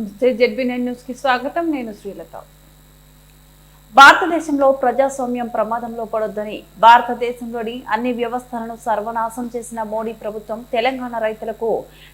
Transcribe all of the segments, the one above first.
నమస్తే ZB nine news స్వాగతం. నేను శ్రీలత. భారతదేశంలో ప్రజాస్వామ్యం ప్రమాదంలో పడొద్దని భారతదేశంలోని అన్ని వ్యవస్థలను సర్వనాశం చేసిన మోడీ ప్రభుత్వం తెలంగాణ రైతులకు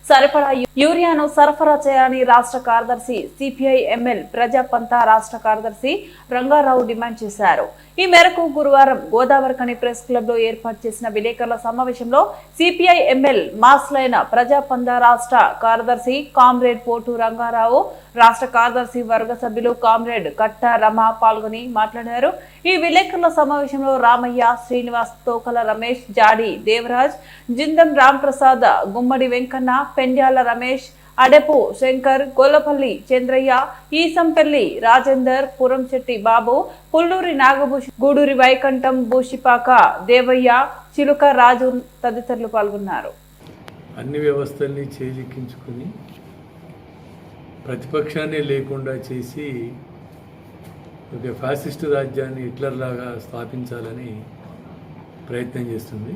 సరిపడా యూరియాను సరఫరా చేయాలని రాష్ట్ర కార్యదర్శి సిపిఐ ఎంఎల్ ప్రజాపంతా రాష్ట్ర కార్యదర్శి రంగారావు డిమాండ్ చేశారు. ఈ మేరకు గురువారం గోదావరికని ప్రెస్ క్లబ్లో ఏర్పాటు చేసిన విలేకరుల సమావేశంలో సిపిఐ ఎంఎల్ మాస్లైన ప్రజాపంద రాష్ట్ర కార్యదర్శి కామ్రేడ్ పోటు రంగారావు రాష్ట్ర కార్యదర్శి వర్గ సభ్యులు కామ్రేడ్ కట్ట రమ పాల్గొని మాట్లాడారు. ఈ విలేకరుల సమావేశంలో రామయ్య శ్రీనివాస్ తోకల రమేష్ జాడి దేవరాజ్ జిందం రాంప్రసాద్ గుమ్మడి వెంకన్న పెండ్యాల రమేష్ అడెపు శంకర్ గొల్లపల్లి చంద్రయ్య ఈసంపల్లి రాజేందర్ పురంశెట్టి బాబు పుల్లూరి నాగభూషి గూడూరి వైకంఠం భూషిపాక దేవయ్య చిలుక రాజు తదితరులు పాల్గొన్నారు. అన్ని వ్యవస్థల్ని చేజిక్కించుకుని ప్రతిపక్షాన్ని లేకుండా చేసి ఒక ఫ్యాసిస్ట్ రాజ్యాన్ని హిట్లర్ లాగా స్థాపించాలని ప్రయత్నం చేస్తుంది.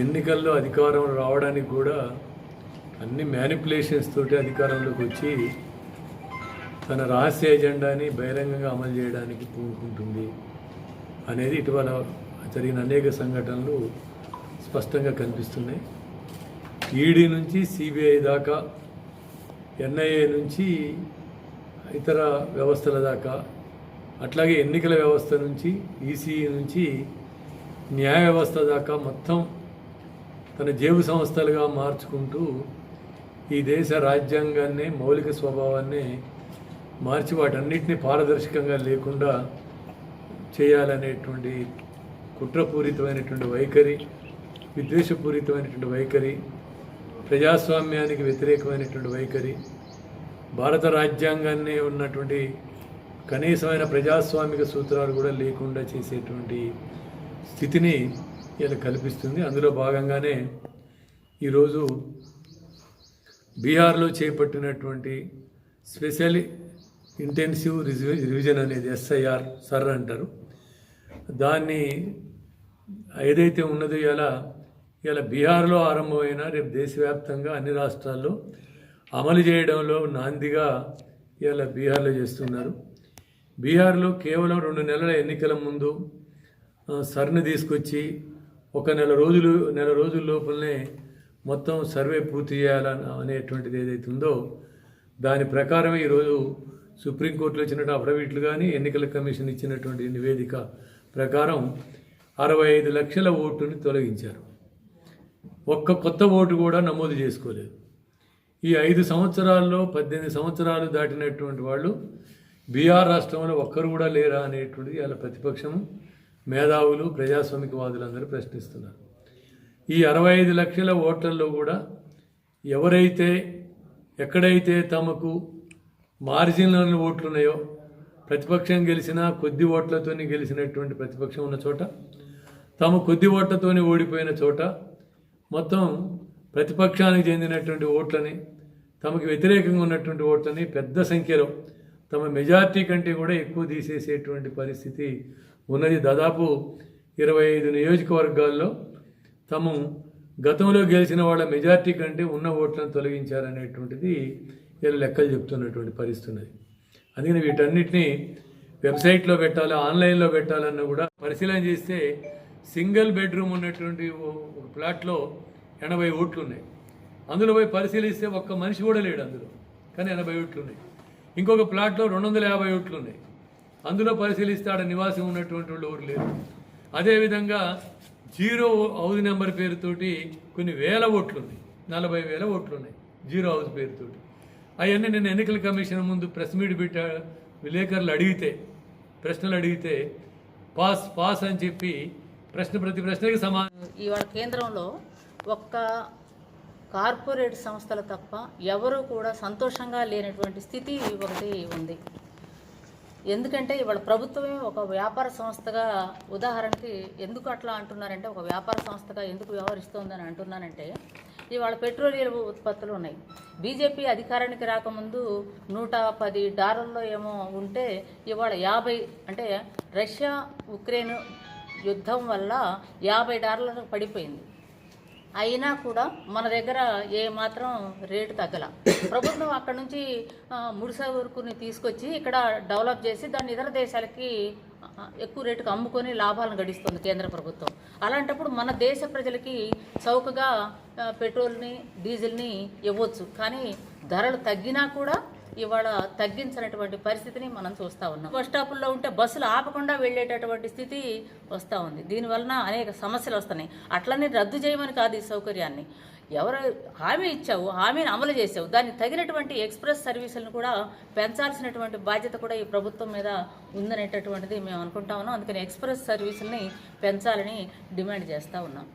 ఎన్నికల్లో అధికారం రావడానికి కూడా అన్ని మ్యానిపులేషన్స్ తోటి అధికారంలోకి వచ్చి తన రహస్య ఎజెండాని బహిరంగంగా అమలు చేయడానికి పూనుకుంటుంది అనేది ఇటీవల జరిగిన అనేక సంఘటనలు స్పష్టంగా కనిపిస్తున్నాయి. ఈడీ నుంచి సిబిఐ దాకా ఎన్ఐఏ నుంచి ఇతర వ్యవస్థల దాకా. అట్లాగే ఎన్నికల వ్యవస్థ నుంచి ఈసీఈ నుంచి న్యాయ వ్యవస్థ దాకా మొత్తం తన జేబు సంస్థలుగా మార్చుకుంటూ ఈ దేశ రాజ్యాంగాన్ని మౌలిక స్వభావాన్ని మార్చి వాటన్నిటిని పారదర్శకంగా లేకుండా చేయాలనేటువంటి కుట్రపూరితమైనటువంటి వైఖరి విద్వేషపూరితమైనటువంటి వైఖరి ప్రజాస్వామ్యానికి వ్యతిరేకమైనటువంటి వైఖరి భారత రాజ్యాంగాన్ని ఉన్నటువంటి కనీసమైన ప్రజాస్వామిక సూత్రాలు కూడా లేకుండా చేసేటువంటి స్థితిని ఇలా కల్పిస్తుంది. అందులో భాగంగానే ఈరోజు బీహార్లో చేపట్టినటువంటి స్పెషల్ ఇంటెన్సివ్ రిజి- రివిజన్ అనేది ఎస్ఐఆర్ సర్ అంటారు. దాన్ని ఏదైతే ఉన్నదో ఇలా ఇలా బీహార్లో ఆరంభమైన రేపు దేశవ్యాప్తంగా అన్ని రాష్ట్రాల్లో అమలు చేయడంలో నాందిగా ఇలా బీహార్లో చేస్తున్నారు. బీహార్లో కేవలం రెండు నెలల ఎన్నికల ముందు సర్ని తీసుకొచ్చి ఒక నెల రోజులు నెల రోజుల లోపలనే మొత్తం సర్వే పూర్తి చేయాలని అనేటువంటిది ఏదైతే ఉందో దాని ప్రకారం ఈరోజు సుప్రీంకోర్టులో ఇచ్చినట్టు అఫిడవిట్లు కానీ ఎన్నికల కమిషన్ ఇచ్చినటువంటి నివేదిక ప్రకారం అరవై ఐదు లక్షల ఓటుని తొలగించారు. ఒక్క కొత్త ఓటు కూడా నమోదు చేసుకోలేదు. ఈ ఐదు సంవత్సరాల్లో పద్దెనిమిది సంవత్సరాలు దాటినటువంటి వాళ్ళు బీహార్ రాష్ట్రంలో ఒక్కరు కూడా లేరా అనేటువంటిది వాళ్ళ ప్రతిపక్షం మేధావులు ప్రజాస్వామికవాదులందరూ ప్రశ్నిస్తున్నారు. ఈ అరవై ఐదు లక్షల ఓట్లలో కూడా ఎవరైతే ఎక్కడైతే తమకు మార్జినల్ ఓట్లు ఉన్నాయో ప్రతిపక్షం గెలిచినా కొద్ది ఓట్లతోనే గెలిచినటువంటి ప్రతిపక్షం ఉన్న చోట తాము కొద్ది ఓట్లతోనే ఓడిపోయిన చోట మొత్తం ప్రతిపక్షానికి చెందినటువంటి ఓట్లని తమకు వ్యతిరేకంగా ఉన్నటువంటి ఓట్లని పెద్ద సంఖ్యలో తమ మెజార్టీ కంటే కూడా ఎక్కువ తీసేసేటువంటి పరిస్థితి ఉన్నది. దాదాపు ఇరవై ఐదు నియోజకవర్గాల్లో తము గతంలో గెలిచిన వాళ్ళ మెజార్టీ కంటే ఉన్న ఓట్లను తొలగించారనేటువంటిది వీళ్ళు లెక్కలు చెప్తున్నటువంటి పరిస్థితి ఉన్నది. అందుకని వీటన్నిటిని వెబ్సైట్లో పెట్టాలి ఆన్లైన్లో పెట్టాలన్న కూడా పరిశీలన చేస్తే సింగిల్ బెడ్రూమ్ ఉన్నటువంటి ఒక ప్లాట్లో ఎనభై ఓట్లు ఉన్నాయి అందులో పోయి పరిశీలిస్తే ఒక్క మనిషి కూడా లేడు అందులో. కానీ ఎనభై ఓట్లు ఉన్నాయి ఇంకొక ప్లాట్లో రెండు వందల యాభై ఓట్లు ఉన్నాయి అందులో పరిశీలిస్తే ఆడ నివాసం ఉన్నటువంటి వాళ్ళు ఎవరు లేరు. అదేవిధంగా జీరో హౌస్ నెంబర్ పేరుతోటి కొన్ని వేల ఓట్లు ఉన్నాయి నలభై వేల ఓట్లు ఉన్నాయి జీరో హౌస్ పేరుతోటి. అవన్నీ నేను ఎన్నికల కమిషన్ ముందు ప్రెస్ మీట్ పెట్టా విలేకరులు అడిగితే ప్రశ్నలు అడిగితే పాస్ పాస్ అని చెప్పి ప్రశ్న ప్రతి ప్రశ్నకి సమాధానం. ఇవాళ కేంద్రంలో ఒక్క కార్పొరేట్ సంస్థలు తప్ప ఎవరూ కూడా సంతోషంగా లేనటువంటి స్థితి ఒకటి ఉంది. ఎందుకంటే ఇవాళ ప్రభుత్వమే ఒక వ్యాపార సంస్థగా ఉదాహరణకి ఎందుకు అట్లా అంటున్నారంటే ఒక వ్యాపార సంస్థగా ఎందుకు వ్యవహరిస్తోందని అంటున్నానంటే ఇవాళ పెట్రోలియం ఉత్పత్తులు ఉన్నాయి. బీజేపీ అధికారానికి రాకముందు నూట పది డాలర్లో ఏమో ఉంటే ఇవాళ యాభై అంటే రష్యా ఉక్రెయిన్ యుద్ధం వల్ల యాభై డాలర్లకు పడిపోయింది. అయినా కూడా మన దగ్గర ఏ మాత్రం రేటు తగ్గల. ప్రభుత్వం అక్కడ నుంచి ఆ, ముడిస తీసుకొచ్చి ఇక్కడ డెవలప్ చేసి దాన్ని ఇతర దేశాలకి ఎక్కువ రేటుకు అమ్ముకొని లాభాలను గడిస్తుంది కేంద్ర ప్రభుత్వం. అలాంటప్పుడు మన దేశ ప్రజలకి చౌకగా పెట్రోల్ని డీజిల్ని ఇవ్వచ్చు. కానీ ధరలు తగ్గినా కూడా ఇవాళ తగ్గించినటువంటి పరిస్థితిని మనం చూస్తూ ఉన్నాం. బస్ స్టాపుల్లో ఉంటే బస్సులు ఆపకుండా వెళ్ళేటటువంటి స్థితి వస్తూ ఉంది. దీనివలన అనేక సమస్యలు వస్తున్నాయి. అట్లనే రద్దు చేయమని కాదు ఈ సౌకర్యాన్ని. ఎవరు హామీ ఇచ్చావు హామీని అమలు చేసావు దానికి తగినటువంటి ఎక్స్ప్రెస్ సర్వీసులను కూడా పెంచాల్సినటువంటి బాధ్యత కూడా ఈ ప్రభుత్వం మీద ఉందనేటటువంటిది మేము అనుకుంటా ఉన్నాం. అందుకని ఎక్స్ప్రెస్ సర్వీసుల్ని పెంచాలని డిమాండ్ చేస్తూ ఉన్నాం.